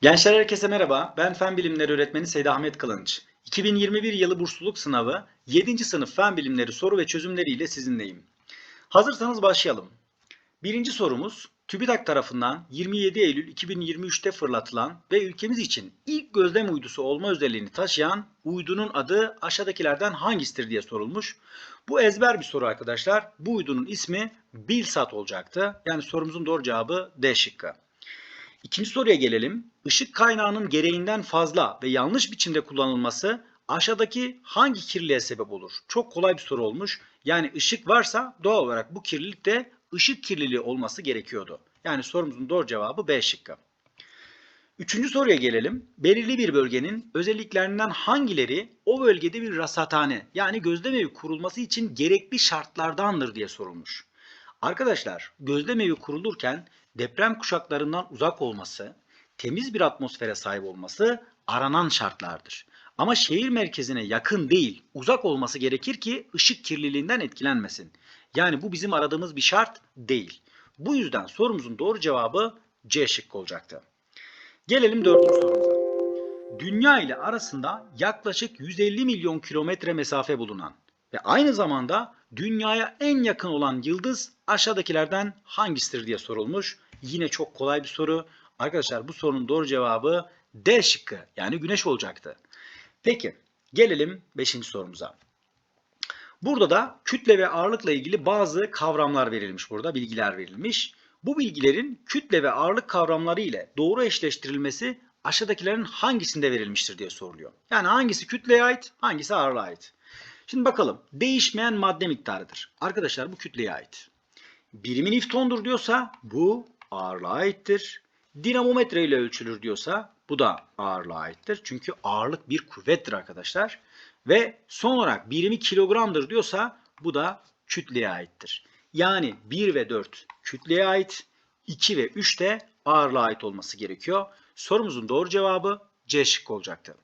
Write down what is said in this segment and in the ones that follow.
Gençler herkese merhaba. Ben Fen Bilimleri Öğretmeni Seydi Ahmet Kılınç. 2021 yılı bursluluk sınavı 7. sınıf Fen Bilimleri soru ve çözümleriyle sizinleyim. Hazırsanız başlayalım. Birinci sorumuz TÜBİTAK tarafından 27 Eylül 2023'te fırlatılan ve ülkemiz için ilk gözlem uydusu olma özelliğini taşıyan uydunun adı aşağıdakilerden hangisidir diye sorulmuş. Bu ezber bir soru arkadaşlar. Bu uydunun ismi Bilsat olacaktı. Yani sorumuzun doğru cevabı D şıkkı. İkinci soruya gelelim. Işık kaynağının gereğinden fazla ve yanlış biçimde kullanılması aşağıdaki hangi kirliliğe sebep olur? Çok kolay bir soru olmuş. Yani ışık varsa doğal olarak bu kirlilik de ışık kirliliği olması gerekiyordu. Yani sorumuzun doğru cevabı B şıkkı. Üçüncü soruya gelelim. Belirli bir bölgenin özelliklerinden hangileri o bölgede bir rasathane yani gözlemevi kurulması için gerekli şartlardandır diye sorulmuş. Arkadaşlar gözlemevi kurulurken deprem kuşaklarından uzak olması, temiz bir atmosfere sahip olması aranan şartlardır. Ama şehir merkezine yakın değil, uzak olması gerekir ki ışık kirliliğinden etkilenmesin. Yani bu bizim aradığımız bir şart değil. Bu yüzden sorumuzun doğru cevabı C şıkkı olacaktı. Gelelim dördüncü sorumuza. Dünya ile arasında yaklaşık 150 milyon kilometre mesafe bulunan ve aynı zamanda dünyaya en yakın olan yıldız aşağıdakilerden hangisidir diye sorulmuş. Yine çok kolay bir soru. Arkadaşlar bu sorunun doğru cevabı D şıkkı yani güneş olacaktı. Peki gelelim 5. sorumuza. Burada da kütle ve ağırlıkla ilgili bazı kavramlar verilmiş burada, bilgiler verilmiş. Bu bilgilerin kütle ve ağırlık kavramları ile doğru eşleştirilmesi aşağıdakilerin hangisinde verilmiştir diye soruluyor. Yani hangisi kütleye ait, hangisi ağırlığa ait. Şimdi bakalım. Değişmeyen madde miktarıdır. Arkadaşlar bu kütleye ait. Birimi Newton'dur diyorsa bu ağırlığa aittir. Dinamometre ile ölçülür diyorsa bu da ağırlığa aittir. Çünkü ağırlık bir kuvvettir arkadaşlar. Ve son olarak birimi kilogramdır diyorsa bu da kütleye aittir. Yani 1 ve 4 kütleye ait, 2 ve 3 de ağırlığa ait olması gerekiyor. Sorumuzun doğru cevabı C şıkkı olacaktı.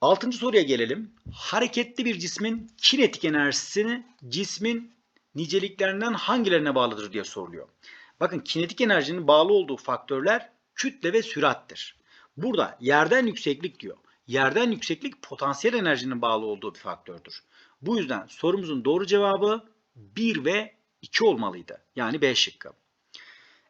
Altıncı soruya gelelim. Hareketli bir cismin kinetik enerjisini cismin niceliklerinden hangilerine bağlıdır diye soruluyor. Bakın kinetik enerjinin bağlı olduğu faktörler kütle ve sürattir. Burada yerden yükseklik diyor. Yerden yükseklik potansiyel enerjinin bağlı olduğu bir faktördür. Bu yüzden sorumuzun doğru cevabı 1 ve 2 olmalıydı. Yani B şıkkı.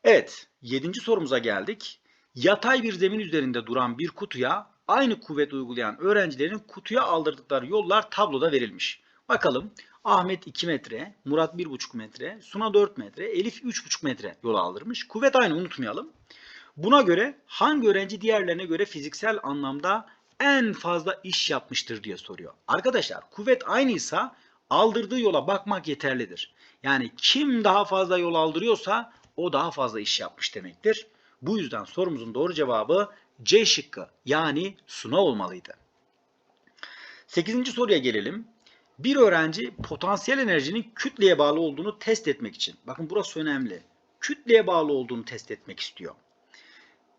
Evet, 7. sorumuza geldik. Yatay bir zemin üzerinde duran bir kutuya aynı kuvvet uygulayan öğrencilerin kutuya aldırdıkları yollar tabloda verilmiş. Bakalım Ahmet 2 metre, Murat 1,5 metre, Suna 4 metre, Elif 3,5 metre yol aldırmış. Kuvvet aynı unutmayalım. Buna göre hangi öğrenci diğerlerine göre fiziksel anlamda en fazla iş yapmıştır diye soruyor. Arkadaşlar kuvvet aynıysa aldırdığı yola bakmak yeterlidir. Yani kim daha fazla yol aldırıyorsa o daha fazla iş yapmış demektir. Bu yüzden sorumuzun doğru cevabı C şıkkı yani Suna olmalıydı. 8. soruya gelelim. Bir öğrenci potansiyel enerjinin kütleye bağlı olduğunu test etmek için, bakın burası önemli, kütleye bağlı olduğunu test etmek istiyor.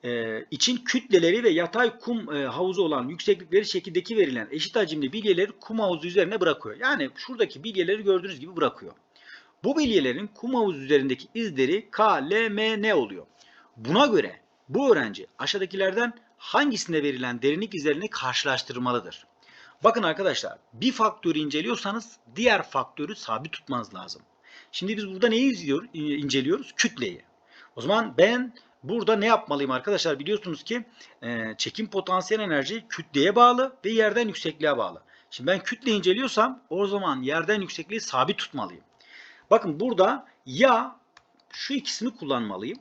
Ee, için kütleleri ve yatay kum e, havuzu olan yükseklikleri şekildeki verilen eşit hacimli bilyeleri kum havuzu üzerine bırakıyor. Yani şuradaki bilyeleri gördüğünüz gibi bırakıyor. Bu bilyelerin kum havuzu üzerindeki izleri K, L, M, N oluyor. Buna göre bu öğrenci aşağıdakilerden hangisinde verilen derinlik izlerini karşılaştırmalıdır? Bakın arkadaşlar bir faktörü inceliyorsanız diğer faktörü sabit tutmanız lazım. Şimdi biz burada neyi izliyor, inceliyoruz? Kütleyi. O zaman ben burada ne yapmalıyım arkadaşlar? Biliyorsunuz ki e, çekim potansiyel enerji kütleye bağlı ve yerden yüksekliğe bağlı. Şimdi ben kütle inceliyorsam o zaman yerden yüksekliği sabit tutmalıyım. Bakın burada ya şu ikisini kullanmalıyım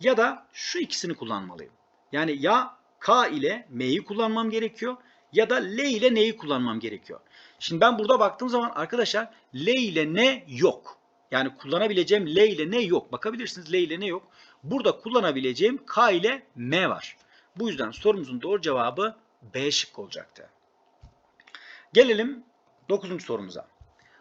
ya da şu ikisini kullanmalıyım. Yani ya K ile M'yi kullanmam gerekiyor ya da L ile N'yi kullanmam gerekiyor. Şimdi ben burada baktığım zaman arkadaşlar L ile N yok. Yani kullanabileceğim L ile N yok. Bakabilirsiniz L ile N yok. Burada kullanabileceğim K ile M var. Bu yüzden sorumuzun doğru cevabı B şıkkı olacaktı. Gelelim 9. sorumuza.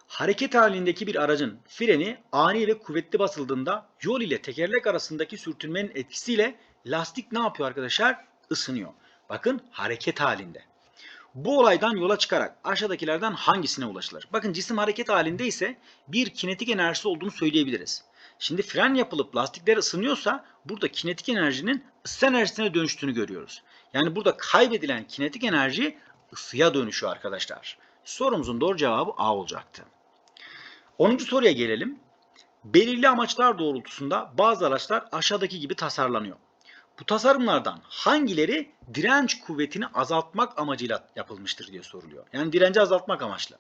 Hareket halindeki bir aracın freni ani ve kuvvetli basıldığında yol ile tekerlek arasındaki sürtünmenin etkisiyle lastik ne yapıyor arkadaşlar? Isınıyor. Bakın hareket halinde. Bu olaydan yola çıkarak aşağıdakilerden hangisine ulaşılır? Bakın cisim hareket halinde ise bir kinetik enerjisi olduğunu söyleyebiliriz. Şimdi fren yapılıp lastikler ısınıyorsa burada kinetik enerjinin ısı enerjisine dönüştüğünü görüyoruz. Yani burada kaybedilen kinetik enerji ısıya dönüşüyor arkadaşlar. Sorumuzun doğru cevabı A olacaktı. 10. soruya gelelim. Belirli amaçlar doğrultusunda bazı araçlar aşağıdaki gibi tasarlanıyor. Bu tasarımlardan hangileri direnç kuvvetini azaltmak amacıyla yapılmıştır diye soruluyor. Yani direnci azaltmak amaçlı.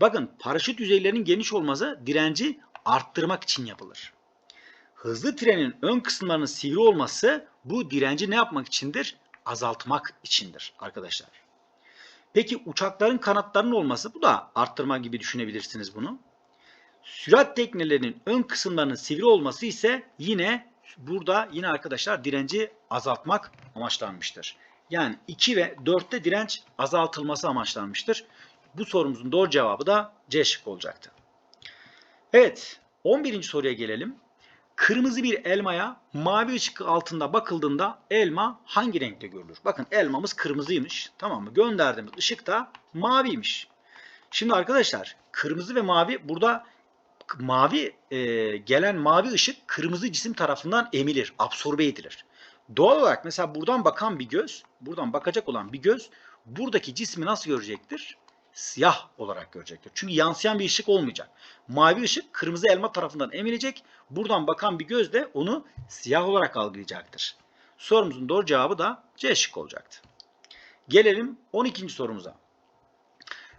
Bakın paraşüt yüzeylerinin geniş olması direnci arttırmak için yapılır. Hızlı trenin ön kısımlarının sivri olması bu direnci ne yapmak içindir? Azaltmak içindir arkadaşlar. Peki uçakların kanatlarının olması bu da arttırma gibi düşünebilirsiniz bunu. Sürat teknelerinin ön kısımlarının sivri olması ise yine burada yine arkadaşlar direnci azaltmak amaçlanmıştır. Yani 2 ve 4'te direnç azaltılması amaçlanmıştır. Bu sorumuzun doğru cevabı da C şıkkı olacaktı. Evet 11. soruya gelelim. Kırmızı bir elmaya mavi ışık altında bakıldığında elma hangi renkte görülür? Bakın elmamız kırmızıymış. Tamam mı? Gönderdiğimiz ışık da maviymiş. Şimdi arkadaşlar kırmızı ve mavi burada mavi e, gelen mavi ışık kırmızı cisim tarafından emilir, absorbe edilir. Doğal olarak mesela buradan bakan bir göz, buradan bakacak olan bir göz buradaki cismi nasıl görecektir? Siyah olarak görecektir. Çünkü yansıyan bir ışık olmayacak. Mavi ışık kırmızı elma tarafından emilecek. Buradan bakan bir göz de onu siyah olarak algılayacaktır. Sorumuzun doğru cevabı da C şık olacaktı. Gelelim 12. sorumuza.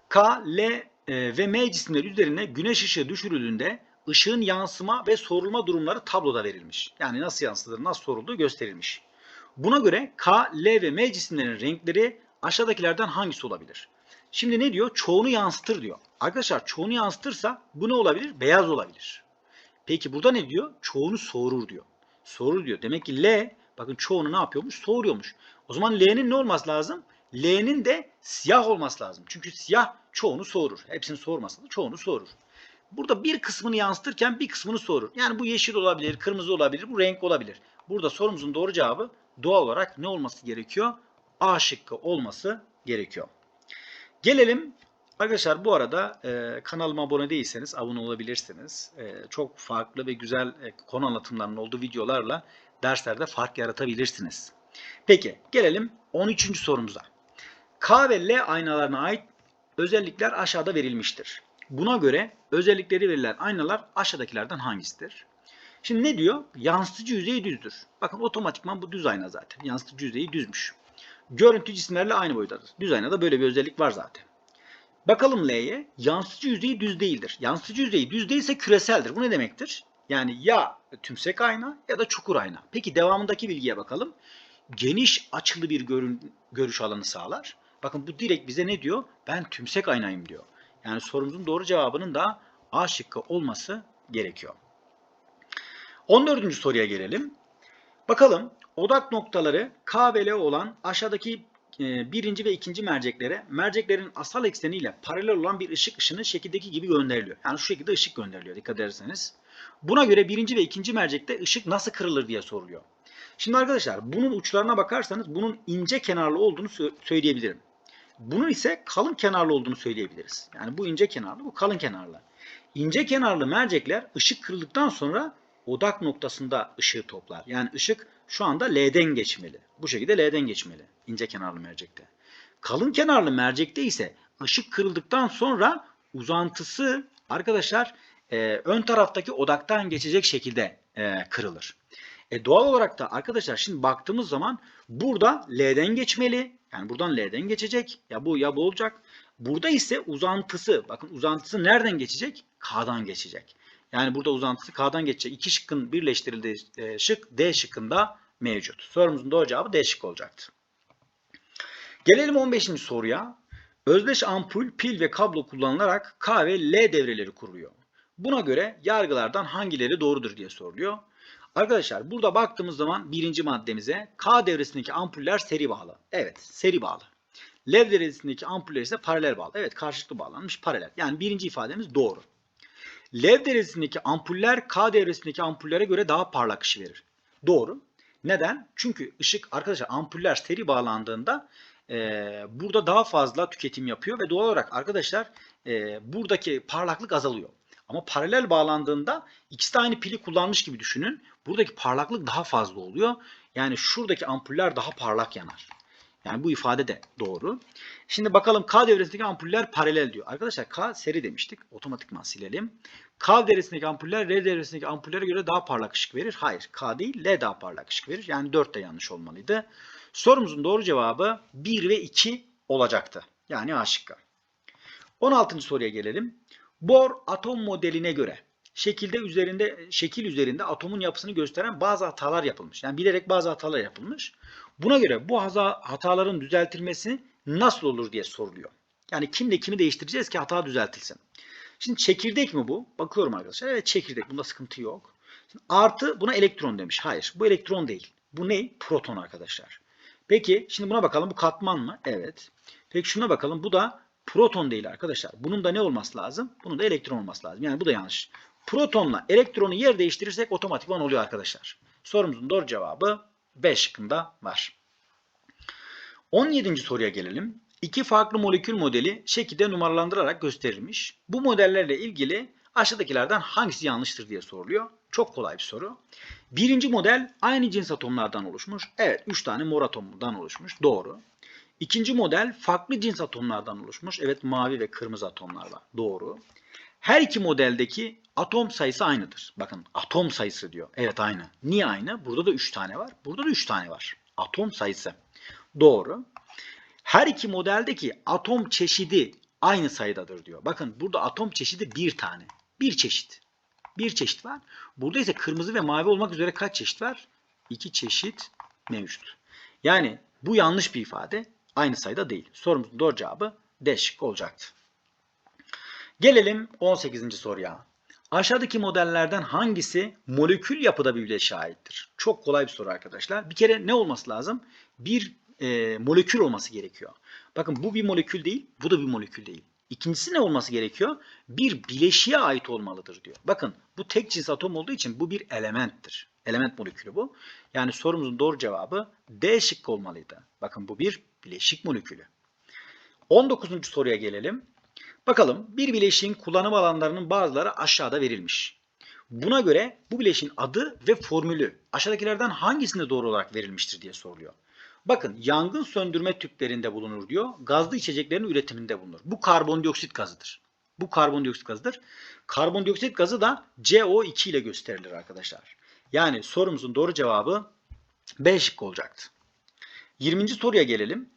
K, L e, ve M cisimleri üzerine güneş ışığı düşürüldüğünde ışığın yansıma ve sorulma durumları tabloda verilmiş. Yani nasıl yansıtılır, nasıl sorulduğu gösterilmiş. Buna göre K, L ve M cisimlerinin renkleri aşağıdakilerden hangisi olabilir? Şimdi ne diyor? Çoğunu yansıtır diyor. Arkadaşlar çoğunu yansıtırsa bu ne olabilir? Beyaz olabilir. Peki burada ne diyor? Çoğunu soğurur diyor. Soğurur diyor. Demek ki L bakın çoğunu ne yapıyormuş? Soğuruyormuş. O zaman L'nin ne olması lazım? L'nin de siyah olması lazım. Çünkü siyah çoğunu soğurur. Hepsini soğurmasa da çoğunu soğurur. Burada bir kısmını yansıtırken bir kısmını soğurur. Yani bu yeşil olabilir, kırmızı olabilir, bu renk olabilir. Burada sorumuzun doğru cevabı doğal olarak ne olması gerekiyor? A şıkkı olması gerekiyor. Gelelim arkadaşlar bu arada e, kanalıma abone değilseniz abone olabilirsiniz. E, çok farklı ve güzel e, konu anlatımlarının olduğu videolarla derslerde fark yaratabilirsiniz. Peki gelelim 13. sorumuza. K ve L aynalarına ait özellikler aşağıda verilmiştir. Buna göre özellikleri verilen aynalar aşağıdakilerden hangisidir? Şimdi ne diyor? Yansıtıcı yüzeyi düzdür. Bakın otomatikman bu düz ayna zaten. Yansıtıcı yüzeyi düzmüş. Görüntü cisimlerle aynı boyutadır. Düz aynada böyle bir özellik var zaten. Bakalım L'ye. Yansıtıcı yüzeyi düz değildir. Yansıtıcı yüzeyi düz değilse küreseldir. Bu ne demektir? Yani ya tümsek ayna ya da çukur ayna. Peki devamındaki bilgiye bakalım. Geniş açılı bir görün, görüş alanı sağlar. Bakın bu direkt bize ne diyor? Ben tümsek aynayım diyor. Yani sorumuzun doğru cevabının da A şıkkı olması gerekiyor. 14. soruya gelelim. Bakalım odak noktaları K ve L olan aşağıdaki e, birinci ve ikinci merceklere merceklerin asal ekseniyle paralel olan bir ışık ışını şekildeki gibi gönderiliyor. Yani şu şekilde ışık gönderiliyor dikkat ederseniz. Buna göre birinci ve ikinci mercekte ışık nasıl kırılır diye soruluyor. Şimdi arkadaşlar bunun uçlarına bakarsanız bunun ince kenarlı olduğunu söyleyebilirim. Bunun ise kalın kenarlı olduğunu söyleyebiliriz. Yani bu ince kenarlı, bu kalın kenarlı. İnce kenarlı mercekler ışık kırıldıktan sonra odak noktasında ışığı toplar. Yani ışık şu anda L'den geçmeli. Bu şekilde L'den geçmeli ince kenarlı mercekte. Kalın kenarlı mercekte ise ışık kırıldıktan sonra uzantısı arkadaşlar e, ön taraftaki odaktan geçecek şekilde e, kırılır. E, doğal olarak da arkadaşlar şimdi baktığımız zaman burada L'den geçmeli. Yani buradan L'den geçecek. Ya bu ya bu olacak. Burada ise uzantısı bakın uzantısı nereden geçecek? K'dan geçecek. Yani burada uzantısı K'dan geçecek. İki şıkkın birleştirildiği e, şık D şıkkında mevcut. Sorumuzun doğru cevabı D şıkkı olacaktı. Gelelim 15. soruya. Özdeş ampul, pil ve kablo kullanılarak K ve L devreleri kuruluyor. Buna göre yargılardan hangileri doğrudur diye soruluyor. Arkadaşlar burada baktığımız zaman birinci maddemize K devresindeki ampuller seri bağlı. Evet seri bağlı. L devresindeki ampuller ise paralel bağlı. Evet karşılıklı bağlanmış paralel. Yani birinci ifademiz doğru. L devresindeki ampuller K devresindeki ampullere göre daha parlak ışık verir. Doğru. Neden? Çünkü ışık arkadaşlar ampuller seri bağlandığında e, burada daha fazla tüketim yapıyor ve doğal olarak arkadaşlar e, buradaki parlaklık azalıyor. Ama paralel bağlandığında ikisi de aynı pili kullanmış gibi düşünün. Buradaki parlaklık daha fazla oluyor. Yani şuradaki ampuller daha parlak yanar. Yani bu ifade de doğru. Şimdi bakalım K devresindeki ampuller paralel diyor. Arkadaşlar K seri demiştik. Otomatikman silelim. K devresindeki ampuller R devresindeki ampullere göre daha parlak ışık verir. Hayır K değil L daha parlak ışık verir. Yani 4 de yanlış olmalıydı. Sorumuzun doğru cevabı 1 ve 2 olacaktı. Yani A şıkkı. 16. soruya gelelim. Bohr atom modeline göre şekilde üzerinde şekil üzerinde atomun yapısını gösteren bazı hatalar yapılmış. Yani bilerek bazı hatalar yapılmış. Buna göre bu hataların düzeltilmesi nasıl olur diye soruluyor. Yani kimle kimi değiştireceğiz ki hata düzeltilsin. Şimdi çekirdek mi bu? Bakıyorum arkadaşlar. Evet çekirdek. Bunda sıkıntı yok. Şimdi artı buna elektron demiş. Hayır. Bu elektron değil. Bu ne? Proton arkadaşlar. Peki şimdi buna bakalım. Bu katman mı? Evet. Peki şuna bakalım. Bu da proton değil arkadaşlar. Bunun da ne olması lazım? Bunun da elektron olması lazım. Yani bu da yanlış. Protonla elektronu yer değiştirirsek otomatikman oluyor arkadaşlar. Sorumuzun doğru cevabı B şıkkında var. 17. soruya gelelim. İki farklı molekül modeli şekilde numaralandırarak gösterilmiş. Bu modellerle ilgili aşağıdakilerden hangisi yanlıştır diye soruluyor. Çok kolay bir soru. Birinci model aynı cins atomlardan oluşmuş. Evet 3 tane mor atomdan oluşmuş. Doğru. İkinci model farklı cins atomlardan oluşmuş. Evet mavi ve kırmızı atomlar var. Doğru. Her iki modeldeki atom sayısı aynıdır. Bakın atom sayısı diyor. Evet aynı. Niye aynı? Burada da 3 tane var. Burada da 3 tane var. Atom sayısı. Doğru. Her iki modeldeki atom çeşidi aynı sayıdadır diyor. Bakın burada atom çeşidi bir tane. Bir çeşit. Bir çeşit var. Burada ise kırmızı ve mavi olmak üzere kaç çeşit var? İki çeşit mevcut. Yani bu yanlış bir ifade. Aynı sayıda değil. Sorumuzun doğru cevabı D şıkkı olacaktı. Gelelim 18. soruya. Aşağıdaki modellerden hangisi molekül yapıda bir bileşiğe aittir? Çok kolay bir soru arkadaşlar. Bir kere ne olması lazım? Bir e, molekül olması gerekiyor. Bakın bu bir molekül değil, bu da bir molekül değil. İkincisi ne olması gerekiyor? Bir bileşiğe ait olmalıdır diyor. Bakın bu tek cins atom olduğu için bu bir elementtir. Element molekülü bu. Yani sorumuzun doğru cevabı D şıkkı olmalıydı. Bakın bu bir bileşik molekülü. 19. soruya gelelim. Bakalım bir bileşiğin kullanım alanlarının bazıları aşağıda verilmiş. Buna göre bu bileşiğin adı ve formülü aşağıdakilerden hangisinde doğru olarak verilmiştir diye soruluyor. Bakın yangın söndürme tüplerinde bulunur diyor. Gazlı içeceklerin üretiminde bulunur. Bu karbondioksit gazıdır. Bu karbondioksit gazıdır. Karbondioksit gazı da CO2 ile gösterilir arkadaşlar. Yani sorumuzun doğru cevabı B şıkkı olacaktı. 20. soruya gelelim.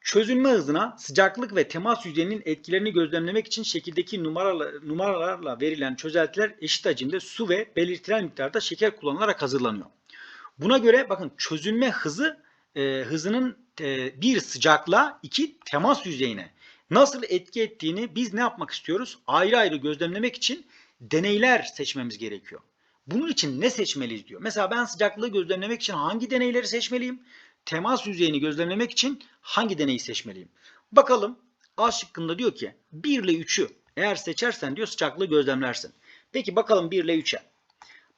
Çözünme hızına sıcaklık ve temas yüzeyinin etkilerini gözlemlemek için şekildeki numaralar, numaralarla verilen çözeltiler eşit hacimde su ve belirtilen miktarda şeker kullanılarak hazırlanıyor. Buna göre bakın çözünme hızı e, hızının e, bir sıcaklığa iki temas yüzeyine nasıl etki ettiğini biz ne yapmak istiyoruz? Ayrı ayrı gözlemlemek için deneyler seçmemiz gerekiyor. Bunun için ne seçmeliyiz diyor. Mesela ben sıcaklığı gözlemlemek için hangi deneyleri seçmeliyim? Temas yüzeyini gözlemlemek için hangi deneyi seçmeliyim? Bakalım A şıkkında diyor ki 1 ile 3'ü eğer seçersen diyor sıcaklığı gözlemlersin. Peki bakalım 1 ile 3'e.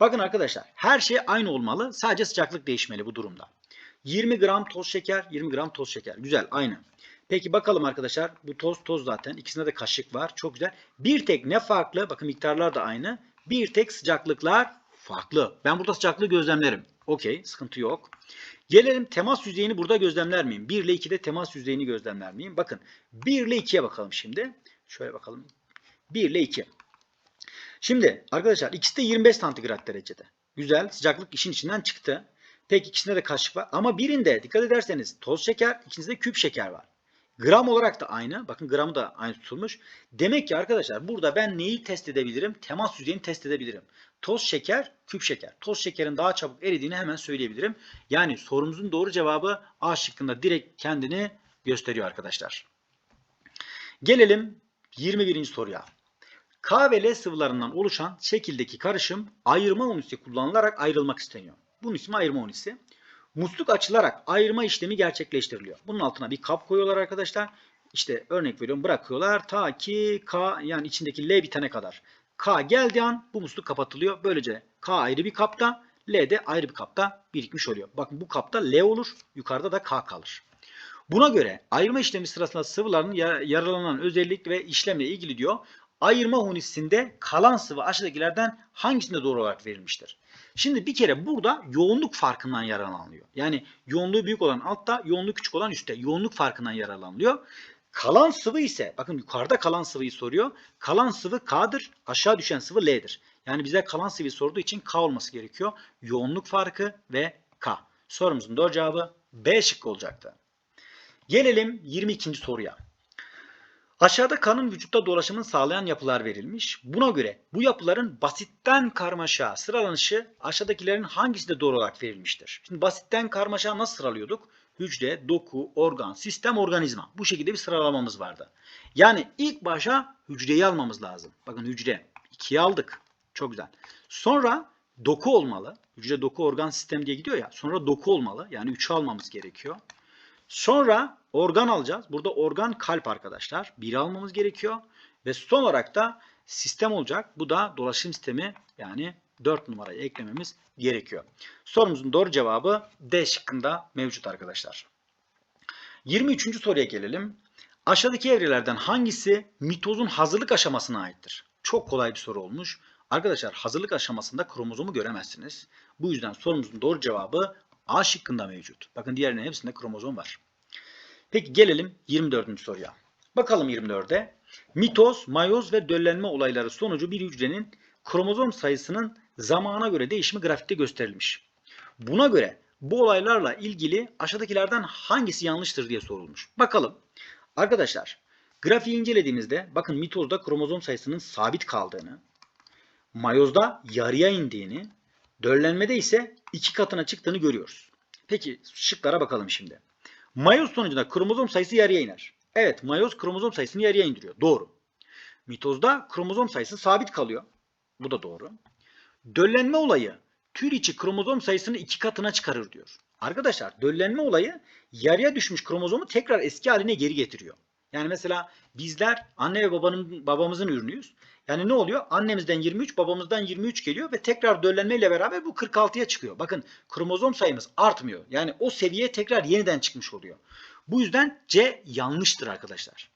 Bakın arkadaşlar her şey aynı olmalı. Sadece sıcaklık değişmeli bu durumda. 20 gram toz şeker, 20 gram toz şeker. Güzel, aynı. Peki bakalım arkadaşlar. Bu toz toz zaten. İkisinde de kaşık var. Çok güzel. Bir tek ne farklı? Bakın miktarlar da aynı. Bir tek sıcaklıklar farklı. Ben burada sıcaklığı gözlemlerim. Okey, sıkıntı yok. Gelelim temas yüzeyini burada gözlemler miyim? 1 ile 2'de temas yüzeyini gözlemler miyim? Bakın 1 ile 2'ye bakalım şimdi. Şöyle bakalım. 1 ile 2. Şimdi arkadaşlar ikisi de 25 santigrat derecede. Güzel. Sıcaklık işin içinden çıktı. Peki ikisinde de kaşık var. Ama birinde dikkat ederseniz toz şeker, ikincisinde küp şeker var. Gram olarak da aynı. Bakın gramı da aynı tutulmuş. Demek ki arkadaşlar burada ben neyi test edebilirim? Temas yüzeyini test edebilirim. Toz şeker, küp şeker. Toz şekerin daha çabuk eridiğini hemen söyleyebilirim. Yani sorumuzun doğru cevabı A şıkkında direkt kendini gösteriyor arkadaşlar. Gelelim 21. soruya. K ve L sıvılarından oluşan şekildeki karışım ayırma unisi kullanılarak ayrılmak isteniyor. Bunun ismi ayırma unisi. Musluk açılarak ayırma işlemi gerçekleştiriliyor. Bunun altına bir kap koyuyorlar arkadaşlar. İşte örnek veriyorum bırakıyorlar ta ki K yani içindeki L bitene kadar. K geldiği an bu musluk kapatılıyor. Böylece K ayrı bir kapta, L de ayrı bir kapta birikmiş oluyor. Bakın bu kapta L olur, yukarıda da K kalır. Buna göre ayırma işlemi sırasında sıvıların yaralanan özellik ve işlemle ilgili diyor. ayırma hunisinde kalan sıvı aşağıdakilerden hangisinde doğru olarak verilmiştir? Şimdi bir kere burada yoğunluk farkından yararlanılıyor. Yani yoğunluğu büyük olan altta, yoğunluğu küçük olan üstte. Yoğunluk farkından yararlanılıyor. Kalan sıvı ise, bakın yukarıda kalan sıvıyı soruyor. Kalan sıvı K'dır, aşağı düşen sıvı L'dir. Yani bize kalan sıvıyı sorduğu için K olması gerekiyor. Yoğunluk farkı ve K. Sorumuzun doğru cevabı B şıkkı olacaktı. Gelelim 22. soruya. Aşağıda kanın vücutta dolaşımını sağlayan yapılar verilmiş. Buna göre bu yapıların basitten karmaşa sıralanışı aşağıdakilerin hangisinde doğru olarak verilmiştir? Şimdi basitten karmaşa nasıl sıralıyorduk? Hücre, doku, organ, sistem, organizma. Bu şekilde bir sıralamamız vardı. Yani ilk başa hücreyi almamız lazım. Bakın hücre. ikiye aldık. Çok güzel. Sonra doku olmalı. Hücre, doku, organ, sistem diye gidiyor ya. Sonra doku olmalı. Yani 3'ü almamız gerekiyor. Sonra organ alacağız. Burada organ kalp arkadaşlar. Biri almamız gerekiyor. Ve son olarak da sistem olacak. Bu da dolaşım sistemi yani 4 numarayı eklememiz gerekiyor. Sorumuzun doğru cevabı D şıkkında mevcut arkadaşlar. 23. soruya gelelim. Aşağıdaki evrelerden hangisi mitozun hazırlık aşamasına aittir? Çok kolay bir soru olmuş. Arkadaşlar hazırlık aşamasında kromozomu göremezsiniz. Bu yüzden sorumuzun doğru cevabı A şıkkında mevcut. Bakın diğerlerinin hepsinde kromozom var. Peki gelelim 24. soruya. Bakalım 24'e. Mitoz, mayoz ve döllenme olayları sonucu bir hücrenin kromozom sayısının zamana göre değişimi grafikte gösterilmiş. Buna göre bu olaylarla ilgili aşağıdakilerden hangisi yanlıştır diye sorulmuş. Bakalım. Arkadaşlar grafiği incelediğimizde bakın mitozda kromozom sayısının sabit kaldığını, mayozda yarıya indiğini, döllenmede ise iki katına çıktığını görüyoruz. Peki şıklara bakalım şimdi. Mayoz sonucunda kromozom sayısı yarıya iner. Evet mayoz kromozom sayısını yarıya indiriyor. Doğru. Mitozda kromozom sayısı sabit kalıyor. Bu da doğru. Döllenme olayı tür içi kromozom sayısını iki katına çıkarır diyor. Arkadaşlar döllenme olayı yarıya düşmüş kromozomu tekrar eski haline geri getiriyor. Yani mesela bizler anne ve babanın babamızın ürünüyüz. Yani ne oluyor? Annemizden 23, babamızdan 23 geliyor ve tekrar döllenmeyle beraber bu 46'ya çıkıyor. Bakın kromozom sayımız artmıyor. Yani o seviyeye tekrar yeniden çıkmış oluyor. Bu yüzden C yanlıştır arkadaşlar.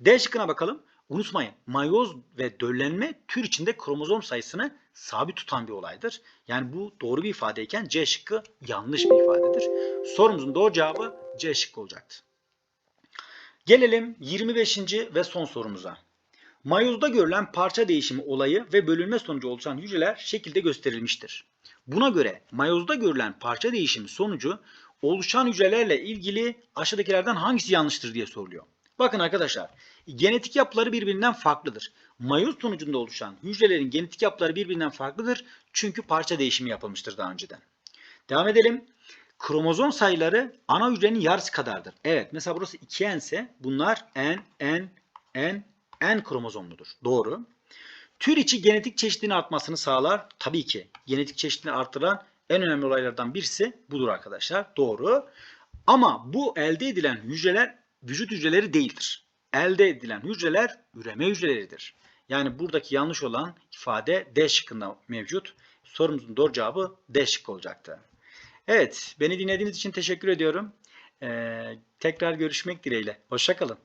D şıkkına bakalım. Unutmayın mayoz ve döllenme tür içinde kromozom sayısını sabit tutan bir olaydır. Yani bu doğru bir ifadeyken C şıkkı yanlış bir ifadedir. Sorumuzun doğru cevabı C şıkkı olacaktı. Gelelim 25. ve son sorumuza. Mayozda görülen parça değişimi olayı ve bölünme sonucu oluşan hücreler şekilde gösterilmiştir. Buna göre mayozda görülen parça değişimi sonucu oluşan hücrelerle ilgili aşağıdakilerden hangisi yanlıştır diye soruluyor. Bakın arkadaşlar genetik yapıları birbirinden farklıdır. Mayoz sonucunda oluşan hücrelerin genetik yapıları birbirinden farklıdır. Çünkü parça değişimi yapılmıştır daha önceden. Devam edelim. Kromozom sayıları ana hücrenin yarısı kadardır. Evet mesela burası 2N ise bunlar N, N, N, N kromozomludur. Doğru. Tür içi genetik çeşitliliğin artmasını sağlar. Tabii ki genetik çeşitliliğini artıran en önemli olaylardan birisi budur arkadaşlar. Doğru. Ama bu elde edilen hücreler vücut hücreleri değildir. Elde edilen hücreler üreme hücreleridir. Yani buradaki yanlış olan ifade D şıkkında mevcut. Sorumuzun doğru cevabı D şıkkı olacaktı. Evet, beni dinlediğiniz için teşekkür ediyorum. Ee, tekrar görüşmek dileğiyle. Hoşçakalın.